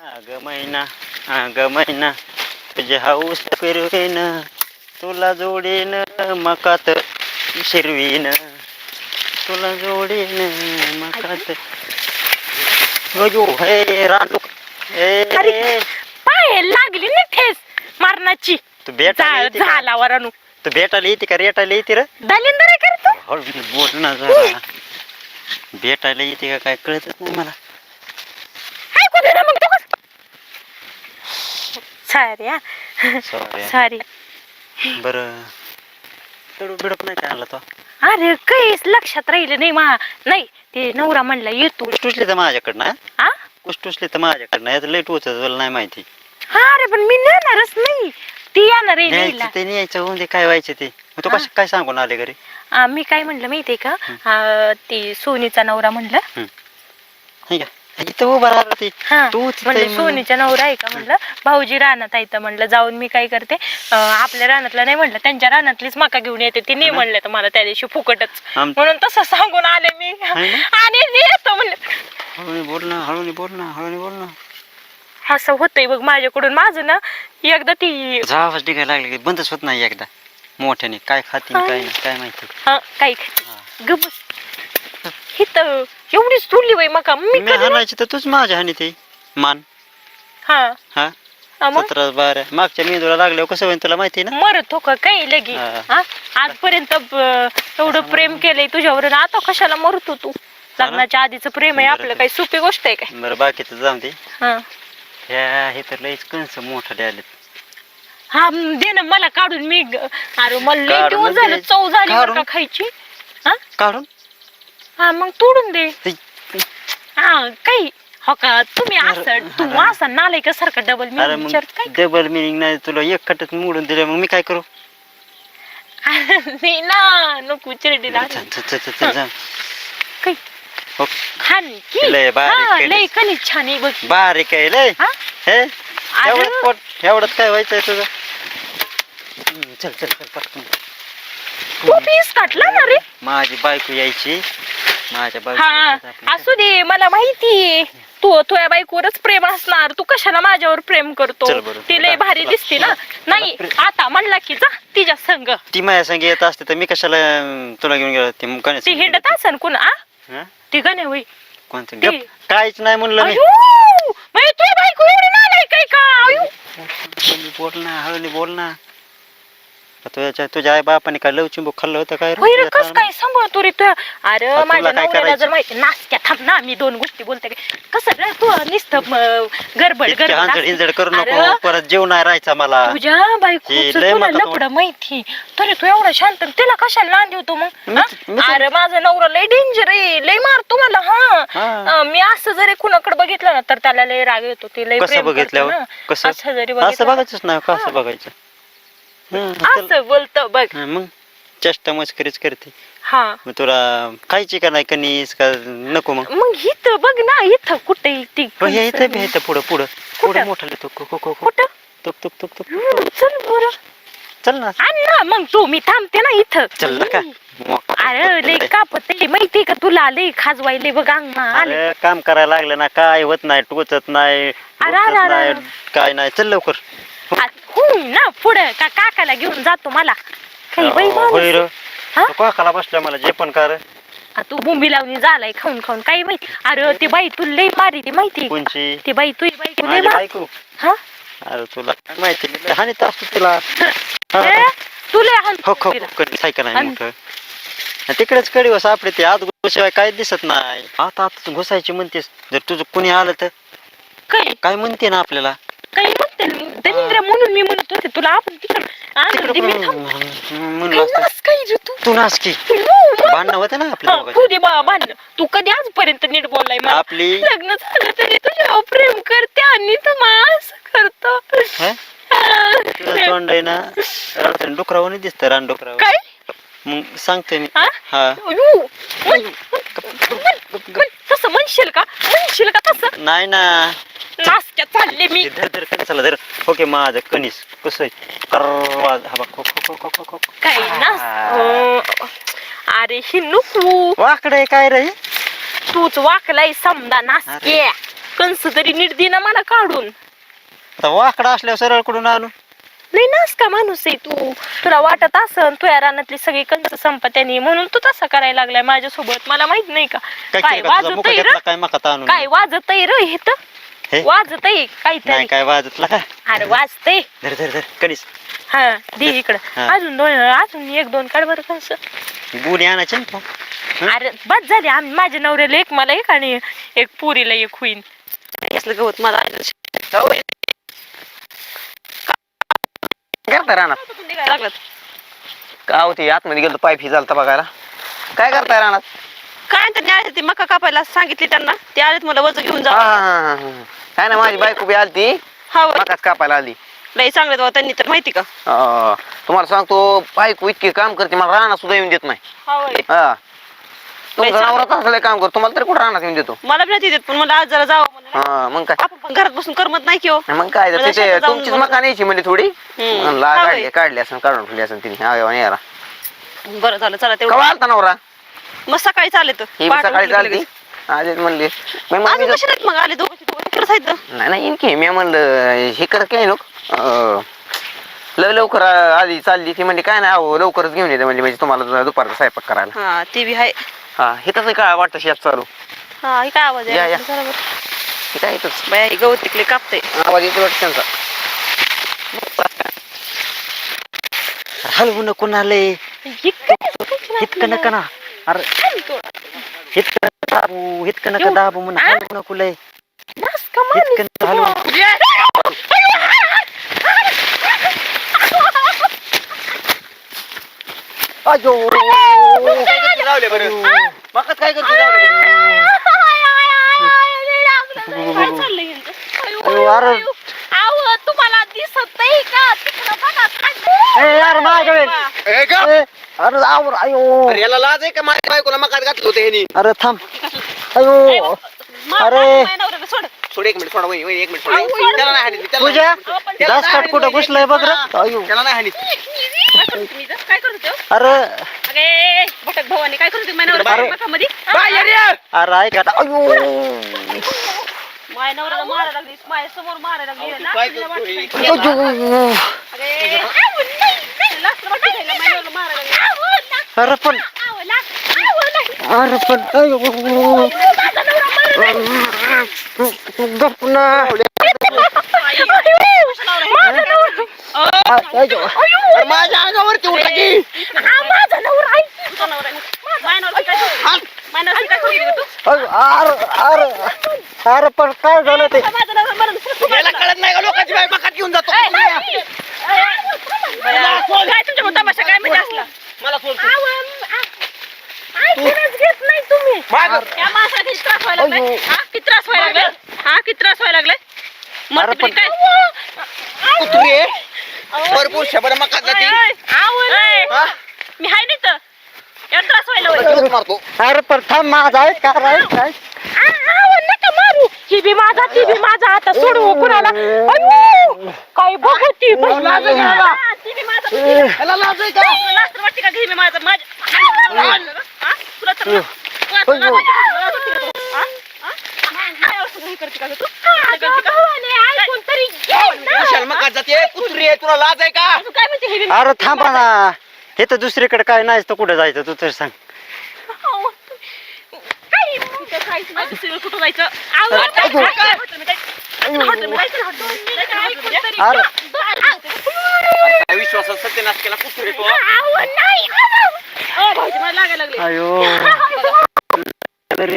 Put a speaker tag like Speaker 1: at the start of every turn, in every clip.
Speaker 1: अग मैना मैना तुझे हाऊस फिरवीन तुला जोडीन मकात शिरवीन. तुला जोडीन मकात गजो हे रानू. ए
Speaker 2: पाय लागली ना ठेस मारणाची
Speaker 1: तू का?
Speaker 2: झाला वरानू
Speaker 1: तू भेटायला येते का? रेटायला येते रे?
Speaker 2: दलिंदर आहे करतो
Speaker 1: हळू बोल ना जरा. भेटायला येते का काय कळतच नाही मला.
Speaker 2: ना मग? तो सॉरी हा
Speaker 1: सॉरी.
Speaker 2: सॉरी
Speaker 1: बरं. तडू बिडप नाही का आणला तो?
Speaker 2: अरे काहीच लक्षात राहिलं नाही मा. नाही ते नवरा म्हणला येतो
Speaker 1: कुस टुसली तर माझ्याकडनं
Speaker 2: हा?
Speaker 1: तर माझ्याकडनं याचं लेट होत नाही माहिती.
Speaker 2: हा अरे पण मी नेणारच नाही. ती येणार आहे
Speaker 1: न्यायचं
Speaker 2: न्यायला
Speaker 1: ते न्यायचं होऊन दे काय व्हायचं ते. मग तू. कसं काय सांगून आले घरी?
Speaker 2: आ, मी काय म्हणलं माहितीये का? आ, ती सोनीचा नवरा म्हणलं.
Speaker 1: नाही का? इथं उभा राहिला ती
Speaker 2: हा
Speaker 1: तू
Speaker 2: म्हणलं
Speaker 1: म्हणलं.
Speaker 2: सोनीचा नवरा आहे का म्हणलं? भाऊजी रानात आहे तर म्हणलं जाऊन मी काय करते अं, आपल्या रानातला नाही म्हणलं त्यांच्या रानातलीच मका घेऊन येते ती नाही
Speaker 1: ना.
Speaker 2: म्हणलं तर मला त्या दिवशी फुकटच.
Speaker 1: आम-
Speaker 2: म्हणून तसं सांगून आले मी.
Speaker 1: ना.
Speaker 2: आणि येतो म्हणलं.
Speaker 1: हळूने बोल ना हळूने बोल ना हळूने बोल ना.
Speaker 2: असं होतंय बघ माझ्याकडून. माझं ना एकदा ती
Speaker 1: आवाज निघायला लागले की बंदच होत नाही एकदा. मोठ्याने. काय खातीन काय नाही काय माहिती.
Speaker 2: हा काही
Speaker 1: हा.
Speaker 2: हित एवढीच तुरली बाई मका. मी
Speaker 1: मी
Speaker 2: कधी ना-
Speaker 1: हाणायची तर तूच माझ्या हानी ते. मान.
Speaker 2: हा.
Speaker 1: हा?
Speaker 2: हा मग?
Speaker 1: सतरा बारा. मागच्या मेंदूला लागल्यावर कसं होईल तुला माहिती ना?
Speaker 2: मरत हो का? काही लगी.
Speaker 1: हा.
Speaker 2: हा? आजपर्यंत ब- एवढं प्रेम केलंय तुझ्यावर आणि आता कशाला मरतो तू? लग्नाच्या आधीचं प्रेम आहे आपलं.
Speaker 1: तर.
Speaker 2: काही सोपी गोष्ट आहे काय?
Speaker 1: बरं बाकीचं जाऊन दे.
Speaker 2: हा.
Speaker 1: ह्या हे तर लईच कंस मोठाले आले
Speaker 2: हा म, दे ना. मला काढून मी ग- अरे मला लई
Speaker 1: काढून
Speaker 2: दिवस
Speaker 1: दे.
Speaker 2: झालं चव झाली बरं
Speaker 1: काढून.
Speaker 2: का खायची. हा?
Speaker 1: काढून?
Speaker 2: हा मग तोडून दे.
Speaker 1: हे,
Speaker 2: हा काही. हो का? तुम्ही असं तू. असा नालाय का सारखा डबल
Speaker 1: अरे मग
Speaker 2: विचार काय
Speaker 1: डबल मिनिंग नाही तुला एक खटत मोडून दिलं मग मी काय करू?
Speaker 2: नाही ना नको चिरडीला
Speaker 1: चल, चल, चल, चल, चल, जा.
Speaker 2: काही.
Speaker 1: हो,
Speaker 2: खान की?
Speaker 1: लय बारीक
Speaker 2: हा
Speaker 1: केलीस.
Speaker 2: लय. कणी छान आहे बघ.
Speaker 1: बारीक आहे लय.
Speaker 2: हा?
Speaker 1: हे. एवढंच पोट एवढंच काय व्हायचंय तुझं? हम्म, चल चल चल पटकन.
Speaker 2: तू पीस काटला ना रे?
Speaker 1: माझी बायको यायची. माझ्या
Speaker 2: हा असू दे मला माहिती तू तुझ्या बायकोवरच प्रेम असणार. तू कशाला माझ्यावर प्रेम करतो?
Speaker 1: चल बरं.
Speaker 2: ती लय
Speaker 1: तुला-
Speaker 2: भारी दिसते ना? नाही आता म्हणला की जा तिच्या संग.
Speaker 1: ती माझ्या संग येत असते तर मी कशाला अं, तुला घेऊन गेलो? ते मुकाने
Speaker 2: ती हिंडत असन कुणा आ? ती गणे होई
Speaker 1: कोणतं?
Speaker 2: ती-
Speaker 1: गप काहीच नाही म्हणलं मी.
Speaker 2: अयो! म्हणजे तुझी बायको एवढी नालाय काय का? अयो!
Speaker 1: बोल ना हळूनी बोल ना. तुझ्या तुझ्या आई बापाने काय लव चिंबू खाल्लं होतं काय रे?
Speaker 2: होय रे
Speaker 1: तुझ्या
Speaker 2: कस काय सांभाळतो रे तुझ्या अरे
Speaker 1: तुला
Speaker 2: माझ्या
Speaker 1: काय
Speaker 2: नवऱ्याला जर
Speaker 1: करायचं?
Speaker 2: माहिती नाचक्या थांब ना मी दोन गोष्टी बोलते काय. कसं रे तू नुसतं गडबड
Speaker 1: इतकी हांजड करू नको
Speaker 2: अरे,
Speaker 1: परत जेव नाही राहायचा मला
Speaker 2: तुझ्या बायकोच
Speaker 1: हे लय
Speaker 2: तुला
Speaker 1: म्हणतात
Speaker 2: लपड माहिती तरी तू एवढा शांत तिला कशाला नांद होतो मग
Speaker 1: मी-? मी तर-
Speaker 2: अरे माझा नवरा लय डेंजर आहे लय मारतो मला हा
Speaker 1: हा.
Speaker 2: अं, मी असं जरी कुणाकडे बघितलं ना तर त्याला लय राग येतो ते लय
Speaker 1: कसं
Speaker 2: प्रेम करतो
Speaker 1: बघितल्यावर
Speaker 2: ना.
Speaker 1: कसं
Speaker 2: असं जरी
Speaker 1: असं
Speaker 2: बघितलं
Speaker 1: बघायचंच नाही. कसं बघायचं.
Speaker 2: असं बोलतो बघ.
Speaker 1: हं, मग? चेष्टा मस्करीच करते.
Speaker 2: हा.
Speaker 1: मग तुला खायची का नाही कणीस का नको मग?
Speaker 2: मग इथं बघ ना इथं कुठे ती
Speaker 1: हो, हे इथं बी इथं पुढं पुढं. पुढं? मोठं
Speaker 2: कुठं?
Speaker 1: तुक तुक तुक तुक
Speaker 2: हम्म, चल बरं.
Speaker 1: चल ना.
Speaker 2: आण ना मग तू मी थांबते ना इथं.
Speaker 1: चल ना का?
Speaker 2: अरे लय कापत आहे, माहितीये का तुला? लय खाजवायले बघ आले
Speaker 1: अरे काम करायला लागलं ना काय होत नाही टोचत नाही
Speaker 2: अरे,
Speaker 1: टोचत
Speaker 2: अरे,
Speaker 1: नाही
Speaker 2: अरे.
Speaker 1: काय नाही. चल लवकर.
Speaker 2: हो ना पुढं का काकाला घेऊन जातो मला काही बाई माणूस. हा?
Speaker 1: काकाला बसल्या मला जे पण कर.
Speaker 2: आ, तू बुंबी लावून झालाय खाऊन खाऊन. काही माहिती. अरे ती बाई तुला लय मारी ती माहिती?
Speaker 1: कोणची?
Speaker 2: ती बाई तुझी बाई लय
Speaker 1: माझी
Speaker 2: मार
Speaker 1: बायको.
Speaker 2: हा?
Speaker 1: अरे तुला काय माहिती? हानीत असतो तुला. हा.
Speaker 2: तुला हाण
Speaker 1: हो खो
Speaker 2: तिला.
Speaker 1: सायकल आहे
Speaker 2: आणि-
Speaker 1: मोठं. आणि तिकडेच कडी व सापडे ते. आत घुसाय काय दिसत नाही. आता आता घुसायची म्हणतेस. जर तुझं कुणी आलं तर.
Speaker 2: काही
Speaker 1: काय म्हणते ना आपल्याला?
Speaker 2: काही म्हणते दलिंद्र म्हणून मी म्हणत होते तुला आपण
Speaker 1: असतं.
Speaker 2: नास तू?
Speaker 1: नाच की. भांडणं होते ना दोघांची.
Speaker 2: तू दे भांडण. तू कधी आजपर्यंत नीट बोललाय
Speaker 1: आपली
Speaker 2: लग्न झालं तरी तुझ्यावर प्रेम करते आणि तू मला असं करतो.
Speaker 1: हा? तोंड आहे ना रडतं डुकरावून दिसतं रान डुकरावर
Speaker 2: काय?
Speaker 1: मग सांगतोय मी.
Speaker 2: हा? म्हण- म्हण- तसं म्हणशील का? म्हणशील का तसं?
Speaker 1: नाही ना.
Speaker 2: नासक्या चालले मी.
Speaker 1: ते धर धर कणसाला धर. ओके माझं कणीस. कसं आहे? कर्रवाज. हा बघ, खो खो खो खो खो. खो
Speaker 2: काय नास
Speaker 1: हा.
Speaker 2: अं, अरे ही नको.
Speaker 1: वाकडं काय रे?
Speaker 2: तूच वाकलाय समजा नासके कंस तरी नीट दे ना मला काढून.
Speaker 1: आता वाकडा असल्यावर सरळ कुठून आणू?
Speaker 2: लई नास का माणूस आहे तू. तुला वाटत असन तुझ्या रानातली सगळी कंस संपत्यानी म्हणून तू तसा करायला लागलाय माझ्यासोबत? मला माहीत नाही का?
Speaker 1: काय
Speaker 2: काय
Speaker 1: केलं? का तुझा मुका
Speaker 2: वाजतय
Speaker 1: घेतला
Speaker 2: र
Speaker 1: काय मका
Speaker 2: काय वाजतय र हे तर
Speaker 1: हे?
Speaker 2: वाजतय
Speaker 1: नाही
Speaker 2: काहीतरी
Speaker 1: काय वाजतला का?
Speaker 2: अरे वाजतय.
Speaker 1: धर धर धर. कणीस.
Speaker 2: हा दे इकडं.
Speaker 1: हा.
Speaker 2: अजून दोन अजून एक दोन काढ बरं कंस.
Speaker 1: गुन्हे आणायचे ना हं?
Speaker 2: अरे बस झाले. आम्ही माझ्या नवऱ्याला एक मला एक आणि एक पुरीला एक होईन.
Speaker 3: असलं गवत माझा
Speaker 4: करता रानात
Speaker 3: लागलं
Speaker 4: का होती आतमध्ये गेलो पाईप ही झालता बघायला. काय करताय रानात
Speaker 3: काय त्यांनी आले ते मका कापायला सांगितले त्यांना. ते आलेत मला वज घेऊन
Speaker 4: हा,
Speaker 3: जा
Speaker 4: हा, हा, हा. काय ना माझी बायको बी आलती.
Speaker 3: हा.
Speaker 4: मकाच कापायला आली.
Speaker 3: लई चांगले बाबा त्यांनी तर माहिती का?
Speaker 4: अं, तुम्हाला सांगतो बायको इतकी काम करते मला रानात सुद्धा येऊन देत नाही.
Speaker 3: हा.
Speaker 4: हा. तुमचा. नवरा काम करतो तुम्हाला तरी कुठं येऊन देतो?
Speaker 3: मला नाही देत पण मला आज जरा जावं म्हणलं
Speaker 4: हा मग काय?
Speaker 3: आपण पण घरात बसून करमत नाही की हो.
Speaker 4: मग काय
Speaker 3: मला
Speaker 4: तिथे
Speaker 3: शेतात जाऊन
Speaker 4: तुमचीच
Speaker 3: बघ.
Speaker 4: मका न्यायची म्हणजे थोडी
Speaker 3: हम्म.
Speaker 4: म्हणलं,
Speaker 3: हा
Speaker 4: काढली
Speaker 3: होय.
Speaker 4: काढली असं काढून ठेवली असं तिने. हा
Speaker 3: बरं झालं चला तेवढं.
Speaker 4: कवा आलता नवरा?
Speaker 3: मग सकाळी चालले तर
Speaker 4: ही बी
Speaker 3: पहाटे
Speaker 4: सकाळी
Speaker 3: उठले की
Speaker 4: चालती.
Speaker 3: लगेच.
Speaker 4: आज म्हणली मी
Speaker 3: अजून
Speaker 4: म्हणली
Speaker 3: कशी नाहीत मग आले दोघं? तिकडे आहेत?
Speaker 4: नाही नाही इनकी मी म्हणलं हे कर काय नको अं, लव लवकर आली चालली ती म्हणजे काय नाही अहो लवकरच घेऊन येते म्हणजे म्हणजे तुम्हाला दुपारचा स्वयंपाक करायला.
Speaker 3: हा ते बी आहे.
Speaker 4: हा हे तसं काय वाटतं शेत चालू
Speaker 3: हा हे काय आवाज
Speaker 4: या,
Speaker 3: आहे
Speaker 4: या. हे काय येतच
Speaker 3: बाया हे गवत तिकडे कापते
Speaker 4: आवाज येतो वाटतं त्यांचा
Speaker 1: हलवू नको नाले नका ना अरे इतकं नका दाबू इतकं नका दाबू म्हणून हलवू नको लय इतकं नका हलवू अयो
Speaker 4: लावले बरं. मकात काय करते लावले
Speaker 3: काय चाललंय यांचं?
Speaker 1: अयो, अरे.
Speaker 2: तुम्हाला दिसत नाही का? तिकडं बघा खाली.
Speaker 1: ए, यार माझ्या ए, अरे आवर अयो.
Speaker 4: याला लाज आहे का? माझ्या बायकोला मकात घातलं होतं ह्यानी.
Speaker 1: अरे थांब. अयो.
Speaker 3: मार,
Speaker 1: अरे.
Speaker 3: मार, माझ्या नवऱ्याला सोड.
Speaker 4: सोड एक मिनिट सोडा वही वही, एक मिनिट सोडा. त्याला नाही हाणीत, त्याला
Speaker 1: तुझ्या
Speaker 4: नाही हाणीत. त्याला
Speaker 1: दास
Speaker 4: नाही
Speaker 1: काट
Speaker 4: हाणीत,
Speaker 1: कुठं
Speaker 4: वही.
Speaker 1: घुसलंय बघ रे. अयो.
Speaker 4: त्याला नाही हाणीत.
Speaker 3: काय करतो करतो
Speaker 1: अरे.
Speaker 3: अगे भटक भावानी काय करतो नवऱ्याला
Speaker 1: अरे. अरे ऐक
Speaker 3: माझ्या नवऱ्याला मारायला लागली माझ्यासमोर मारायला लागली. ना,
Speaker 4: काय
Speaker 3: तिला नाही, नाही, लास्ट वाटतं त्याला, माझ्या नवऱ्याला मारायला लागली.
Speaker 1: अरे पण. अरे पण. गप ना.
Speaker 3: हे?
Speaker 4: अरे माझ्या अंगावरती उठा की
Speaker 3: माझा नवरा आहे. तुझा नवरा आहे. माझ्या नवऱ्याला काय करतो? माझ्या नवऱ्याला काय करतो तू?
Speaker 1: अयो, अरे अरे अरे पण काय झालं ते
Speaker 3: माझा नवरा मरण.
Speaker 4: याला कळत नाही का लोकांची बाई मकात घेऊन जातो
Speaker 3: ए, नाही. बया, काय तुमच्या तमाशा काय म्हणजे असला
Speaker 4: मला सोड
Speaker 2: घेत नाही तुम्ही
Speaker 4: मागं.
Speaker 3: या माणसाला किती त्रास व्हायला लागलाय
Speaker 1: अयो.
Speaker 3: हा किती त्रास व्हायला लागलाय हा किती त्रास व्हायला लागलाय मरते
Speaker 1: पण-
Speaker 3: बिरते काय
Speaker 4: कुत्री आहे. भरपूर मकात जाते
Speaker 3: ए,
Speaker 4: हा?
Speaker 3: मी हाय नाही तर एवढा त्रास व्हायला होय.
Speaker 4: तुलाच मारतो
Speaker 1: अरे पण थांब माझा आहे का काय
Speaker 2: नका मारू ही बी माझा ती बी माझा आता सोडू कुणाला अयो, काय बघू ती बघ.
Speaker 3: हा, ती बी माझा ती बी
Speaker 4: याला लाज आहे का
Speaker 3: तुला लाज वाटते का घे मी माझं माझ्या हा? तुला तर तुला तर लाज वाटते का? तुला लाज वाटते का तू? हा? हा? काय असं हे करते का ग तू? असं करते का?
Speaker 2: ऐकून तरी घे ना.
Speaker 4: विशाल मकात जाते कुत्री आहे तुला लाज आहे का
Speaker 3: अजून काय म्हणते हे बी?
Speaker 1: अरे थांबा ना हे तर दुसरीकडे काय नाही तर कुठे जायचं तू तर सांग
Speaker 3: अहो, काय कुठं जायचं नाही, दुसरीकडे कुठं जायचं? आव, काय- काय- काय- काय होतं मी काय- हॉटेल मध्ये जायचं ना, हॉटेल जायचं.
Speaker 1: अरे
Speaker 4: काय केला कुत्री तो
Speaker 3: अहो, भाऊजी, मला लागायला लागले.
Speaker 1: अयो अरे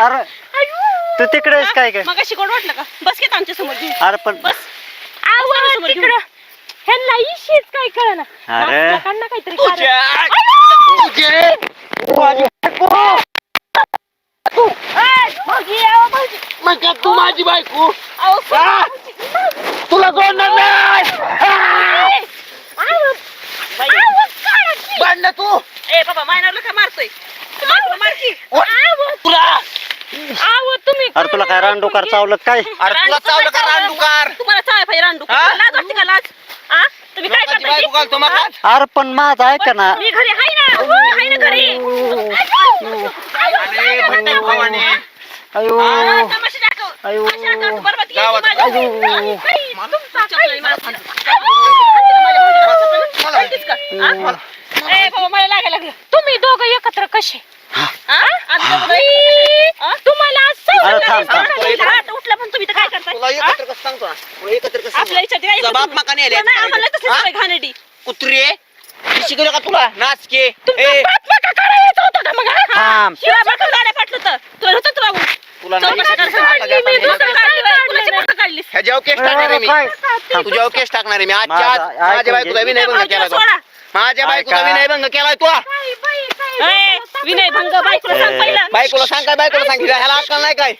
Speaker 1: अरे तू तिकडेच काय काय
Speaker 3: मगाशी गोड वाटलं का बस घेत आमच्यासमोर घेऊन.
Speaker 1: अरे पण
Speaker 3: बस
Speaker 2: आवड तिकडं ह्यांना इशीच काय कळना
Speaker 1: अरे
Speaker 2: काढणं काहीतरी
Speaker 4: तुझ्या तुझे मग तू माझी बायको? तुला सोडणार नाही भांडण तू
Speaker 3: ए बाबा मायनारला काय मारतोय तू बायकोला मार की.
Speaker 4: तुला
Speaker 2: आव तुम्ही
Speaker 1: अरे तुला काय रानडोकार चावलं काय
Speaker 4: अरे तुला चावलं का रानडुकार
Speaker 3: तुम्हाला चावाय पाहिजे
Speaker 4: हा?
Speaker 3: लाज वाटते का लाज हा तुम्ही काय
Speaker 4: लोकांची बायको घालतो
Speaker 1: अरे पण माझं ऐका ना
Speaker 3: मी घरी आहे ना मी आहे ना घरी
Speaker 4: अरे भंडे भवानी
Speaker 1: अयो
Speaker 3: हा, तमाशा दाखव.
Speaker 1: अयो.
Speaker 3: तमाशा दाखव. बरोबर केली
Speaker 4: गावात-
Speaker 3: माझ्या.
Speaker 1: अयो.
Speaker 3: काही- काही तुमचा काही मला सांगा. माझ्या भाऊजीला
Speaker 4: मला-
Speaker 3: माहितीच का? हा? ए, बाबा, मला लागायला लागलं.
Speaker 2: तुम्ही दोघं एकत्र कसे?
Speaker 3: तुम्हाला आज
Speaker 1: अरे
Speaker 3: सांगितलं
Speaker 1: थांब,
Speaker 3: नाही.
Speaker 1: थांब.
Speaker 3: सांगितलं. हा, उठला पण तुम्ही तर काय करताय
Speaker 4: तुला
Speaker 3: हा?
Speaker 4: एकत्र कसं सांगतो ना तुला एकत्र कसं
Speaker 3: आपल्या
Speaker 4: सांगतो?
Speaker 3: इच्छा काय
Speaker 4: तुझा बाप मकाने आले
Speaker 3: नाही आम्हाला तसं
Speaker 4: हा?
Speaker 3: सवय घाणेरडी.
Speaker 4: कुत्रे मी शिकवलं का तुला नाचके
Speaker 3: तुमचा
Speaker 4: ए
Speaker 3: बाप मका करायचा होता का मग हा?
Speaker 1: थांब.
Speaker 3: शिवाय मका गाड्या पाटलं तर तुला होतं तुला
Speaker 4: तुला नाही
Speaker 3: चौकशी
Speaker 4: शिकवलं.
Speaker 3: करायला
Speaker 4: आता
Speaker 3: सांगितली. मी
Speaker 4: जाता
Speaker 3: दुसरं
Speaker 4: नाही.
Speaker 3: काढली बाई. कुणाची मका काढलीस
Speaker 4: ह्याच्यावर केस टाकणार आहे मी तुझ्यावर केस टाकणार आहे मी आजच्या
Speaker 1: माझा-
Speaker 4: आज माझ्या
Speaker 1: घे.
Speaker 4: बायकोचा विनय तो
Speaker 3: सोडा.
Speaker 4: माझ्या बायकोचा
Speaker 1: ऐका.
Speaker 4: विनय भंग केलाय तो
Speaker 3: ए, विनय भंग बायकोला सांग पहिला.
Speaker 4: बायकोला सांग काय बायकोला सांगितलं ह्याला अक्कल नाही काय?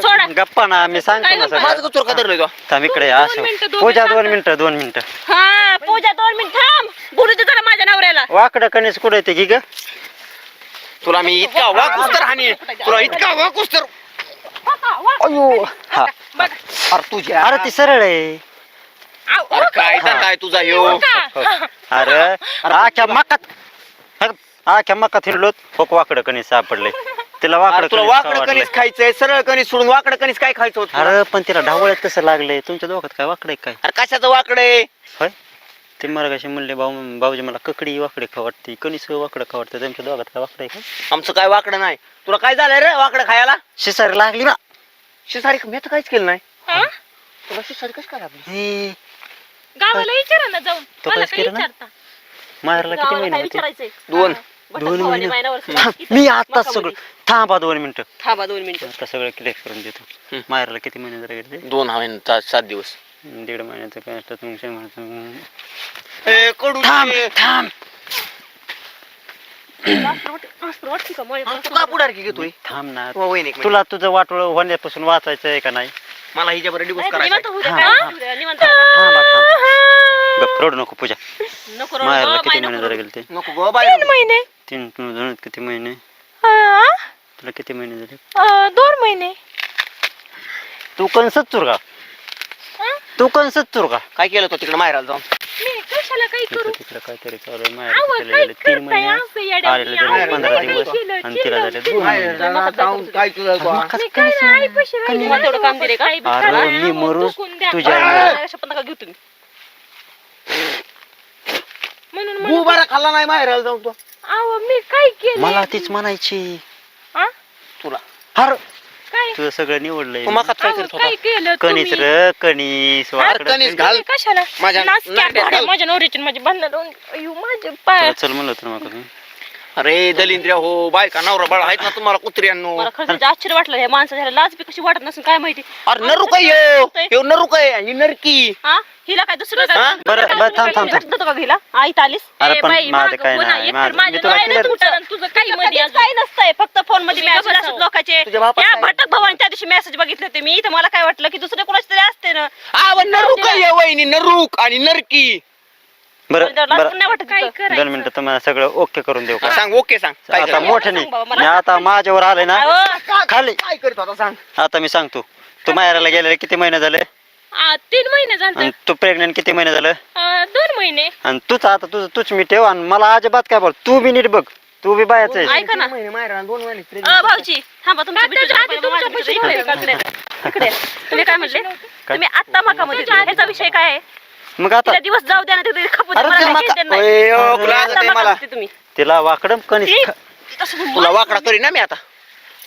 Speaker 3: सोडा.
Speaker 1: अरे गप्पा ना मी सांगतो ना
Speaker 3: काय
Speaker 1: सगळं.
Speaker 4: माझं कुचूर का धरलोय तो.
Speaker 1: थांब इकडे
Speaker 2: दोन
Speaker 1: असं
Speaker 2: मिनिटं, दोन
Speaker 1: पूजा दोन मिनिटं दोन मिनिटं.
Speaker 3: हा पूजा दोन मिनिट थांब. बोलू दे जरा माझ्या नवऱ्याला.
Speaker 1: वाकडं कणीस कुठे येते की ग?
Speaker 4: तुला मी इतका वाकूस तर हानी तुला इतका वाकूस तर
Speaker 1: अयो. हा.
Speaker 4: अरे तुझ्या
Speaker 1: अरे ती सरळ आहे.
Speaker 4: अरे काय धंदा आहे तुझा ह्यो
Speaker 1: अरे आख्या मकात हं, आख्या मकात हिरलोत फोक वाकडं कणीस सापडले. तिला
Speaker 4: अरे
Speaker 1: वाकडं
Speaker 4: तुला
Speaker 1: कणीस
Speaker 4: वाकडं कणीस. खायचंय सरळ कणीस सोडून वाकडं कणीस काय खायचं होतं
Speaker 1: अरे पण तिला ढावळ्यात कसं लागलंय? तुमच्या दोघात काय वाकडं आहे काय?
Speaker 4: अरे कशाचं वाकडं आहे?
Speaker 1: होय? ते मरगाशी म्हणले भाऊ भाऊजी मला ककडी वाकडे खा वाटते कणीस वाकडं खा वाटतं तुमच्या दोघात काय वाकडं आहे का
Speaker 4: आमचं काय वाकडं नाही. तुला काय झालंय रे वाकडं खायला?
Speaker 1: शिसारी लागली ना.
Speaker 4: शिसारी मी तर काहीच केलं नाही.
Speaker 2: हा?
Speaker 4: तुला शिसारी कसं काय लागली?
Speaker 1: हे
Speaker 2: गावाला विचारा ना जाऊन.
Speaker 1: तो
Speaker 2: मला
Speaker 1: काहीच
Speaker 2: काय
Speaker 1: केलं ना?
Speaker 2: विचारता.
Speaker 1: मारला किती
Speaker 3: गावाला
Speaker 1: महिने
Speaker 3: काय
Speaker 1: होते
Speaker 3: विचारायचंय
Speaker 4: दोन
Speaker 1: दोन महिने.
Speaker 3: इथं
Speaker 1: मी आता. सगळं थांबा दोन मिनिटं.
Speaker 3: थांबा दोन मिनिटं.
Speaker 1: आता सगळं क्लिअर करून देतो.
Speaker 4: हं.
Speaker 1: मारायला किती महिने जरा गेले
Speaker 4: दोन हवे सात दिवस.
Speaker 1: दीड महिन्याचं काय असतं तुमच्या म्हणायचं
Speaker 4: ए कडू
Speaker 1: थांब थांब.
Speaker 3: वाट- असं वाटतं का मय-
Speaker 4: तू का पुढार की घेतोय?
Speaker 1: थांब ना.
Speaker 4: वहीन.
Speaker 1: तुला तुझं वाटोळ होण्यापासून वाचायचं आहे का नाही?
Speaker 4: मला हिच्या बरोबर डिवोर्स करायचा
Speaker 3: निवांत होऊ दे,
Speaker 1: थांब,
Speaker 3: काय
Speaker 1: थांब.
Speaker 3: होऊ दे, निवांत.
Speaker 1: थांबा थांब. गप रडू नको पूजा.
Speaker 3: नको रडू,
Speaker 1: किती महिने
Speaker 3: नको
Speaker 1: जरा
Speaker 3: रडू.
Speaker 1: गेले ते
Speaker 4: नको गो
Speaker 2: तीन महिने.
Speaker 1: तीन दोन किती महिने?
Speaker 2: हा?
Speaker 1: तुला किती महिने झाले?
Speaker 2: दोन महिने.
Speaker 1: तू कणसच चुरगा. तू कणसच चुरगा.
Speaker 4: काय केलं तो तिकडे माहेराला जाऊन?
Speaker 2: मी कशाला काही करू
Speaker 1: तिकडे तिकडे काहीतरी चालू आहे
Speaker 2: आव,
Speaker 1: माहेर
Speaker 2: काय
Speaker 1: गेले तीन
Speaker 2: करताय
Speaker 1: महिने
Speaker 2: असं येड्या
Speaker 1: आलेले
Speaker 2: मी?
Speaker 1: झाले
Speaker 2: आव,
Speaker 1: पंधरा
Speaker 2: मी
Speaker 1: दिवस
Speaker 2: काय केलं?
Speaker 1: आणि तिला झाले दोन महिने
Speaker 4: काय तुझं
Speaker 1: मकाच
Speaker 2: मी काय नाही, आई पैसे राहिले.
Speaker 3: तुम्हाला तेवढं काम दिले का?
Speaker 2: काही बी
Speaker 1: अरे,
Speaker 2: करा.
Speaker 1: मी
Speaker 2: आव,
Speaker 1: मरूच
Speaker 2: दुखून द्या.
Speaker 1: तुझ्या-.
Speaker 3: शपथ नका घेऊ तुम्ही
Speaker 2: म्हणून
Speaker 4: गु
Speaker 2: म्हणलं,
Speaker 4: बारा खाल्ला नाही माहेराला जाऊन तो
Speaker 2: आव, मी काय केलं
Speaker 1: मला तीच म्हणायची
Speaker 4: तुला
Speaker 1: हर तुझं सगळं निवडलंय
Speaker 4: तू मकात काय करत
Speaker 2: काय
Speaker 4: होता
Speaker 2: केलं
Speaker 1: कणीस
Speaker 2: तुम्ही?
Speaker 1: र कणीस वाकडं
Speaker 4: कणीस
Speaker 1: कणीस.
Speaker 4: घाल
Speaker 2: तुम्ही कशाला
Speaker 4: माझ्या
Speaker 2: नाचक्या घोड्या. माझ्या लावून अयो पाय
Speaker 1: तुला चल म्हणलं ना मग
Speaker 4: अरे दलिंद्रिया हो बायका नवरा बाळ आहेत ना तुम्हाला कुत्र्यांनो.
Speaker 3: मला खरंच म्हणजे आश्चर्य वाटलं हे माणसं झालं लाज बी कशी वाटत नसेल काय माहिती?
Speaker 4: अरे नरू काय ह्यो नरू काय ही नरकी.
Speaker 3: हा? हिला काय दुसरं
Speaker 4: हा?
Speaker 3: काय?
Speaker 1: बरं, बरं, थांब, थांब,
Speaker 3: का आलीस?
Speaker 1: अरे
Speaker 2: ए
Speaker 1: पण
Speaker 2: बाई,
Speaker 1: माझं
Speaker 2: मागं
Speaker 1: काय
Speaker 2: पुन्हा
Speaker 1: नाही
Speaker 2: एकतर
Speaker 1: माझं
Speaker 2: माझं
Speaker 1: मी तुला
Speaker 2: काय
Speaker 1: clear-
Speaker 2: नाही तुमचं आणि तुझं काही मध्ये
Speaker 3: कधीच
Speaker 2: अजून.
Speaker 3: काही नसतंय फक्त
Speaker 2: फोनमध्ये
Speaker 3: मेसेज
Speaker 2: बसावं.
Speaker 3: लोकांचे
Speaker 4: तुझ्या बापाचं
Speaker 3: त्या
Speaker 4: काय?
Speaker 3: भटक भवानी त्या दिवशी मेसेज बघितले होते मी. तर मला काय वाटलं की दुसरे कोणाचे तरी असते ना.
Speaker 4: आव नरू काय वहिनी नरूक आणि नरकी.
Speaker 1: बरं
Speaker 3: लाज
Speaker 1: बरं.
Speaker 3: पण नाही वाटत
Speaker 2: काय
Speaker 3: तिथं.
Speaker 2: करायचं?
Speaker 1: दोन मिनिटं तुम्हाला सगळं ओके करून देऊ का?
Speaker 4: सांग ओके सांग. काय
Speaker 1: आता
Speaker 4: करायचं?
Speaker 1: मोठ्याने
Speaker 3: सांग बाबा, मला
Speaker 1: मी आता माझ्यावर आले ना
Speaker 3: अहो,
Speaker 1: खाली.
Speaker 4: काय करत होता सांग.
Speaker 1: आता मी सांगतो तू माहेराला गेलेले किती महिने झाले?
Speaker 2: आ, तीन महिने झाले
Speaker 1: आणि तू प्रेग्नेंट किती महिने झालं?
Speaker 2: दोन महिने.
Speaker 1: आणि तूच आता तुझं तूच मी ठेव आणि मला अजिबात काय बोल तू बी नीट बघ तू बी बायाच आहेस
Speaker 3: ऐका ना.
Speaker 4: तीन महिने माहेराला दोन महिने
Speaker 3: अ,
Speaker 4: pregnant.
Speaker 3: भाऊजी थांबा तुमचं
Speaker 2: तात्याच्या
Speaker 3: बिटूचं
Speaker 2: आधी
Speaker 3: पहिलं माझ्या
Speaker 2: तुमच्या
Speaker 3: बिटूचं
Speaker 2: पैसे
Speaker 3: इकडे, इकडे, इकडे. तुम्ही काय म्हणले? तुम्ही आत्ता मकामध्ये दिले. ह्याचा विषय काय आहे?
Speaker 1: मग आता
Speaker 3: तिला दिवस जाऊ द्या ना तिथे खपू द्या
Speaker 1: अरे
Speaker 3: मला
Speaker 1: ते
Speaker 3: काही
Speaker 1: मका-
Speaker 3: घेणं नाही.
Speaker 4: ओय, ओ,
Speaker 1: अरे,
Speaker 4: तुला
Speaker 3: आत्ता
Speaker 4: आता ते मला
Speaker 3: मकामध्ये तुम्ही.
Speaker 1: तिला वाकडं कणीस
Speaker 3: ती-
Speaker 1: खा-
Speaker 3: तसं तुम्ही
Speaker 4: तुला वाकडा करी ना मी आता.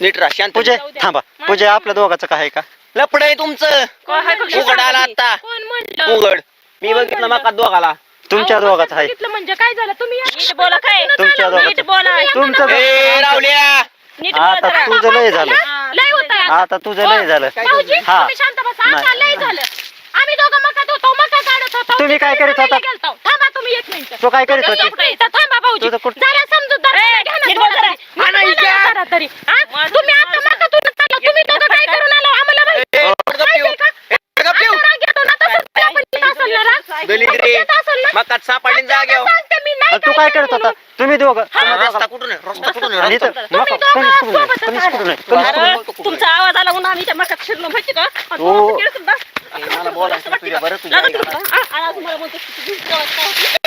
Speaker 4: नीट राहा शांत
Speaker 1: पूजे
Speaker 2: जाऊ द्या.
Speaker 1: थांबा पूजे आपल्या दोघाचं काय आहे का?
Speaker 4: लपड आहे तुमचं.
Speaker 3: हाय
Speaker 4: उघड आला आता.
Speaker 2: कोण म्हणलं?
Speaker 4: उघड. मी बघितलं मका दोघाला.
Speaker 1: तुमच्या
Speaker 2: अहो,
Speaker 1: दोघाचं
Speaker 2: कसं
Speaker 1: आहे
Speaker 2: म्हणजे काय झालं? तुम्ही या-
Speaker 3: नीट बोला काय?
Speaker 1: तुमच्या
Speaker 3: नीट
Speaker 1: दोघाचं.
Speaker 3: बोला.
Speaker 1: तुमचं
Speaker 4: ए रावल्या
Speaker 3: नीट बोला
Speaker 1: आता
Speaker 3: जरा.
Speaker 1: तुझं लय झालं.
Speaker 3: हा,
Speaker 2: लय होत आहे
Speaker 1: आता. तुझं लय झालं.
Speaker 2: भाऊजी
Speaker 1: हा.
Speaker 2: तुम्ही शांत बसा. आता
Speaker 1: नाही.
Speaker 2: लय झालं. आम्ही दोघं मका होतो मका काढत होतो
Speaker 1: तुम्ही काय करीत होता?
Speaker 2: गेलतो. थांबा तुम्ही एक मिनिट
Speaker 1: तू काय करीत होती
Speaker 2: थांबा भाऊजी
Speaker 1: तुझं कुठं-
Speaker 2: जरा समजूतदार घ्या ना थोडं
Speaker 3: जरा.
Speaker 2: तरी.
Speaker 4: हा.
Speaker 2: जरा हा? तुम्ही आता चालला तुम्ही दोघं काय करून आलो आम्हाला माहिती. आता राग येतो ना येत असेल ना राग? येत असेल ना?
Speaker 4: जाग्यावर
Speaker 2: नाही
Speaker 1: आणि तू काय करत होता? तुम्ही दोघं.
Speaker 4: रस्ता कुठून आहे? रस्ता कुठून आहे?
Speaker 1: आणि
Speaker 4: रस्ता
Speaker 1: इथं मका- कुठून कुठून कुठून?
Speaker 3: अरे, तुमचा आवाज आला म्हणून आम्ही त्या मकात शिरलो माहिती का आणि
Speaker 1: ओ.
Speaker 3: तो तिकडे सुद्धा.
Speaker 4: मला बोलायचं तुझ्या बरं तुझ्या
Speaker 3: लागत
Speaker 4: आई
Speaker 3: तुला? हा? आणि अजून मला म्हणतो की तू गावात काय होती?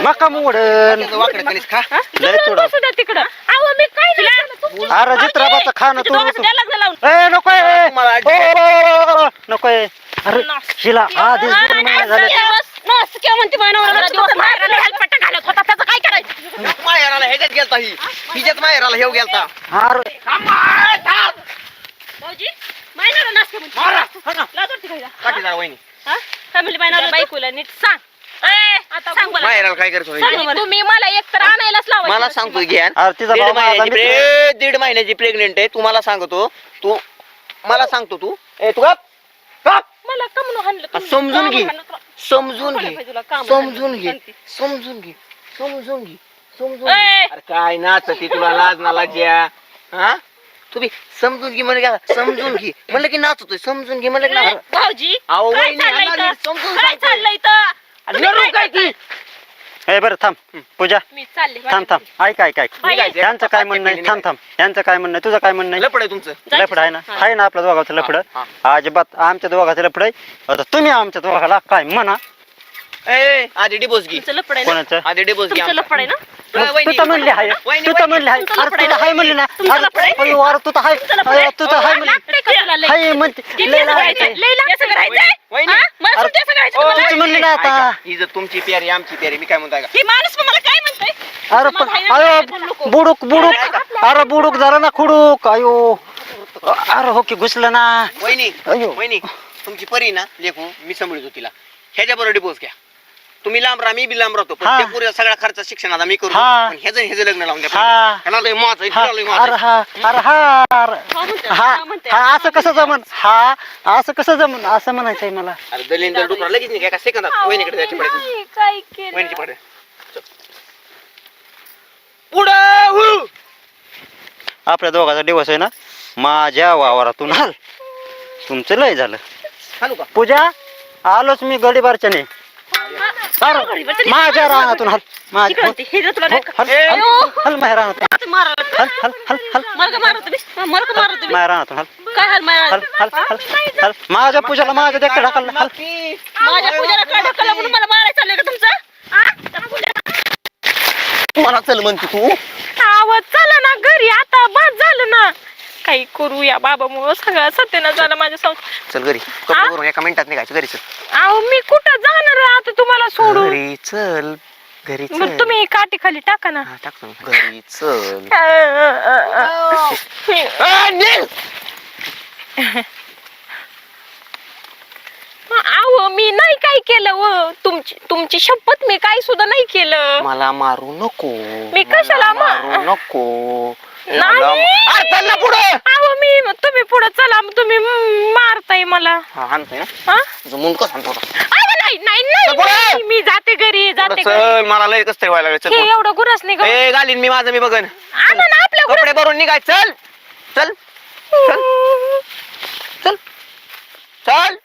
Speaker 1: मका मोडन.
Speaker 4: घालायला. वाकडं कणीस खा
Speaker 1: लय तोडा
Speaker 2: बसू द्या तिकडं. अहो मी काय नाही केलं. तुमची-
Speaker 1: अरे जित्राबाचं खाणं तू
Speaker 3: लावून.
Speaker 1: ए नको ए.
Speaker 4: तुम्हाला आठ-
Speaker 1: ओ, नकोय अरे हिला आधीच दोन
Speaker 3: नाही,
Speaker 1: महिने
Speaker 3: नाही,
Speaker 1: झाले
Speaker 3: म्हणते दिवस माहेराला हेलपाटा घालत होता त्याचं काय करायचं?
Speaker 4: माहेराला ह्याच्यात गेलता ही. हिच्यात माहेराला हेव गेलता.
Speaker 1: अरे.
Speaker 3: भाऊजी महिनाभर नाच के म्हणते लाज वाटते का हिला?
Speaker 4: काठी जरा वहिनी.
Speaker 3: हा? काय म्हणली महिनाभर बायकोला नीट सांग. ए, आता सांग मला
Speaker 4: माहेराला काय करतो
Speaker 3: सांग? मला. तुम्ही मला एक तर आणायलाच लावा
Speaker 4: मला सांगतो घ्या
Speaker 1: अरे तिचा
Speaker 4: दीड
Speaker 1: भाऊ माझा
Speaker 4: महिन्याची
Speaker 1: मित्र.
Speaker 4: प्रे- दीड महिन्याची प्रेग्नेंट आहे. तुम्हाला सांगतो तू मला सांगतो तू. ए तू गप. गप.
Speaker 3: मला का म्हणून हाणलं
Speaker 4: आ,
Speaker 3: तुम्ही?
Speaker 4: समजून
Speaker 3: का
Speaker 4: घे
Speaker 3: म्हणून हाणलं?
Speaker 4: समजून घे
Speaker 3: पाहिजे तुला?
Speaker 4: समजून? घे
Speaker 3: सांगते.
Speaker 4: समजून घे समजून घे समजून
Speaker 3: ए!
Speaker 4: घे अरे काय नाचती तुला लाज ना लाज्या हा तुम्ही समजून घे म्हणजे काय समजून घे म्हणलं की नाचतोय समजून घे म्हणलं की नाच
Speaker 3: भाऊजी
Speaker 4: अहो,
Speaker 3: काय
Speaker 4: वहिनी,
Speaker 3: चाललंय
Speaker 4: आम्हाला
Speaker 3: इथं?
Speaker 4: समजून
Speaker 3: काय
Speaker 4: सांगतोय.
Speaker 3: चाललंय इथं? तुम्ही
Speaker 4: नरू
Speaker 3: काय
Speaker 4: काय ती?
Speaker 1: ए बरं थांब. पूजा.
Speaker 3: मी चालले
Speaker 1: थांब थांब. ऐक ऐक ऐक.
Speaker 3: बाई,
Speaker 4: निघायचं.
Speaker 1: यांचं काय म्हणणं आहे? थांब थांब. यांचं काय म्हणणं आहे? तुझं काय म्हणणं आहे?
Speaker 4: लपड आहे तुमचं.
Speaker 3: जायचं
Speaker 1: लफड आहे ना?
Speaker 3: हा.
Speaker 1: आहे ना आपल्या दोघाचं लफड?
Speaker 4: हा,
Speaker 1: अजिबात. आमच्या दोघाचं लफड आहे. आता तुम्ही आमच्या दोघाला काय म्हणा?
Speaker 4: ए आधी डिबोस घे
Speaker 3: तुमचं लपड आहे ना
Speaker 1: कोणाचं
Speaker 4: आधी डिबोस घे
Speaker 3: तुमचं लपड आहे ना
Speaker 1: मग तू तर म्हणली तू तर म्हणली अरे तू तर
Speaker 3: ना?
Speaker 1: हाय म्हणली अरे? अयो, अरे तू तर हाय? अरे, तू तर हाय म्हणली
Speaker 3: लागतंय का तुला लय?
Speaker 1: हाय म्हणते
Speaker 3: किती
Speaker 1: लय
Speaker 3: असं
Speaker 1: लागायचंय.
Speaker 3: करायचंय? लय लागतंय असं करायचंय?
Speaker 4: वहिनी.
Speaker 3: हा? मला
Speaker 1: अरे,
Speaker 3: सुट्टी असं करायचं
Speaker 4: ओ,
Speaker 3: तुम्हाला?
Speaker 1: तूच म्हणली ना आता.
Speaker 4: ऐका, ही जर तुमची प्यारी आमची प्यारी मी काय म्हणताय का
Speaker 3: ही माणूस पण मला काय म्हणतोय
Speaker 1: अरे पण
Speaker 3: मला हाय ना, बोलू
Speaker 1: अयो
Speaker 3: नको.
Speaker 1: बुडूक बुडूक अरे बुडूक झाला ना खुडूक अयो अरे हो की घुसलं ना
Speaker 4: वहिनी
Speaker 1: अयो
Speaker 4: वहिनी तुमची परी ना लेखू मी सांभाळतो तिला ह्याच्या बरोबर डिपोज घ्या तुम्ही लांब राहा मी बी लांब राहतो. पण
Speaker 1: हा.
Speaker 4: त्या सगळा खर्च शिक्षणाचा मी करू
Speaker 1: हा.
Speaker 4: पण ह्याचं ह्याचं लग्न लावून द्या
Speaker 1: हा.
Speaker 4: ह्याला लय मौज आहे,
Speaker 1: हा,
Speaker 4: तिला लय मौज
Speaker 1: अरे
Speaker 4: आहे.
Speaker 1: हा. अरे हा. अरे
Speaker 3: हा म्हणते,
Speaker 1: हा.
Speaker 3: हा म्हणते.
Speaker 1: हा असं कसं जमन? हा. असं कसं जमन? असं म्हणायचंय मला.
Speaker 4: अरे दलिंदर डुकरा लगेच नाही एका सेकंदात वहिनीकडे जायची
Speaker 2: अहो, मी
Speaker 4: पडायची
Speaker 2: नाही काय केलं?
Speaker 4: वहिनीची पडे पुढं हु.
Speaker 1: आपल्या दोघाचा दिवस आहे ना? माझ्या वावरातून हाल. तुमचं लय झालं.
Speaker 4: हाणू का?
Speaker 1: पूजा आलोच मी गडीबारच्या नाही माझ्या रानातून हल हल हल. हल रानातून. हल हल हल हल रानातून हल.
Speaker 3: हाल
Speaker 1: हल हल हल पूजाला माझ्या देखील ढकललं. हल.
Speaker 3: माझ्या पूजाला काय ढकललं म्हणून मला मारायचं चाललंय का तुमचं?
Speaker 4: मला चल म्हणते तू.
Speaker 2: आवाज चला ना घरी आता बस झालं ना. काही करू या बाबामुळं सगळं सत्यानं झालं माझ्या संसार
Speaker 4: चल घरी. कपडे एका मिनिटात निघायचं. घरी चल.
Speaker 2: अहो मी कुठं जाणार आता तुम्हाला सोडून?
Speaker 4: घरी चल. घरी
Speaker 2: मग
Speaker 4: चल.
Speaker 2: तुम्ही काठी खाली टाका ना.
Speaker 4: हा, टाकतो ना. घरी चल.
Speaker 2: अहो मी नाही काय केलं व तुमची तुमची शपथ मी काय सुद्धा नाही केलं.
Speaker 4: मला मारू नको.
Speaker 2: मी कशाला मा-
Speaker 4: मारू नको.
Speaker 2: नाही.
Speaker 4: अरे चल ना पुढे.
Speaker 2: अहो मी तुम्ही पुढे चला. तुम्ही म- मारताय मला.
Speaker 4: हा हाणतोय ना.
Speaker 2: हा?
Speaker 4: तुझं मुंडकं सांगतो
Speaker 2: अहो, नाही नाही नाही, मी जाते घरी जाते घरी.
Speaker 4: चल मला लय कसं व्हायला लागलं.
Speaker 2: हे. एवढं गुरस नाही
Speaker 4: ए घालीन मी माझं मी बघन.
Speaker 2: आणा ना आपल्या
Speaker 4: कपडे भरून निघाय. चल चल. चल. चल. चल.